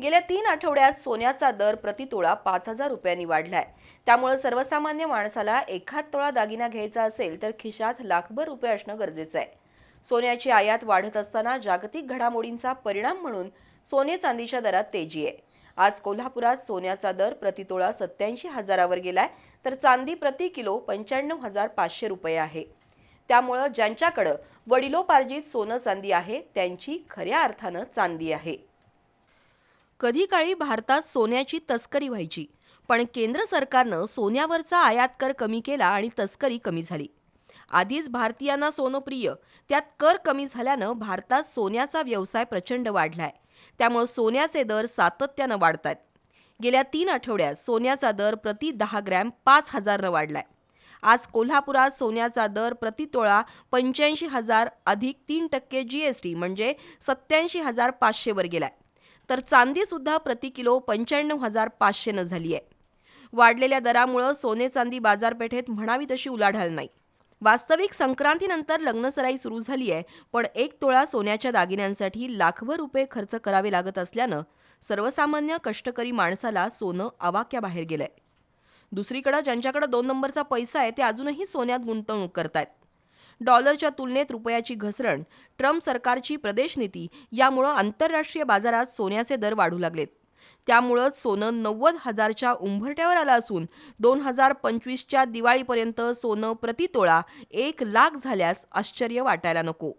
गेल्या तीन आठवड्यात सोन्याचा दर प्रतितोळा पाच हजार रुपयांनी वाढलाय. त्यामुळे सर्वसामान्य माणसाला एखाद तोळा दागिना घ्यायचा असेल तर खिशात लाखभर रुपये असणं गरजेचं आहे. सोन्याची आयात वाढत असताना जागतिक घडामोडींचा परिणाम म्हणून सोने चांदीच्या दरात तेजी आहे. आज कोल्हापुरात सोन्याचा दर प्रतितोळा सत्याऐंशी हजारावर गेलाय तर चांदी प्रति किलो पंच्याण्णव हजार पाचशे रुपये आहे. त्यामुळं ज्यांच्याकडं वडिलोपार्जित सोनं चांदी आहे त्यांची खऱ्या अर्थानं चांदी आहे. कधी काळी भारतात सोन्याची तस्करी व्हायची. पण केंद्र सरकारनं सोन्यावरचा आयात कर कमी केला आणि तस्करी कमी झाली. आधीच भारतीयांना सोनं प्रिय त्यात कर कमी झाल्यानं भारतात सोन्याचा व्यवसाय प्रचंड वाढलाय. त्यामुळे सोन्याचे दर सातत्यानं वाढत आहेत गेल्या तीन आठवड्यात सोन्याचा दर प्रति दहा ग्रॅम पाच हजारनं वाढलाय. आज कोल्हापुरात सोन्याचा दर प्रति तोळा पंच्याऐंशी हजार अधिक तीन टक्के जी एस टी म्हणजे सत्याऐंशी हजार पाचशेवर गेलाय. तर चांदीसुद्धा प्रति किलो पंच्याण्णव हजार पाचशेनं झाली आहे. वाढलेल्या दरामुळं सोने चांदी बाजारपेठेत म्हणावी तशी उलाढाल नाही. वास्तविक संक्रांतीनंतर लग्नसराई सुरू झाली आहे पण एक तोळा सोन्याच्या दागिन्यांसाठी लाखभर रुपये खर्च करावे लागत असल्यानं सर्वसामान्य कष्टकरी माणसाला सोनं आवाक्याबाहेर गेलंय. दुसरीकडं ज्यांच्याकडे दोन नंबरचा पैसा आहे ते अजूनही सोन्यात गुंतवणूक करतायत. डॉलरच्या तुलनेत रुपयाची घसरण ट्रम्प सरकारची प्रदेश नीती यामुळं आंतरराष्ट्रीय बाजारात सोन्याचे दर वाढू लागलेत. त्यामुळंच सोनं नव्वद हजारच्या उंभरट्यावर आलं असून दोन हजार पंचवीसच्या दिवाळीपर्यंत सोनं प्रतितोळा एक लाख झाल्यास आश्चर्य वाटायला नको.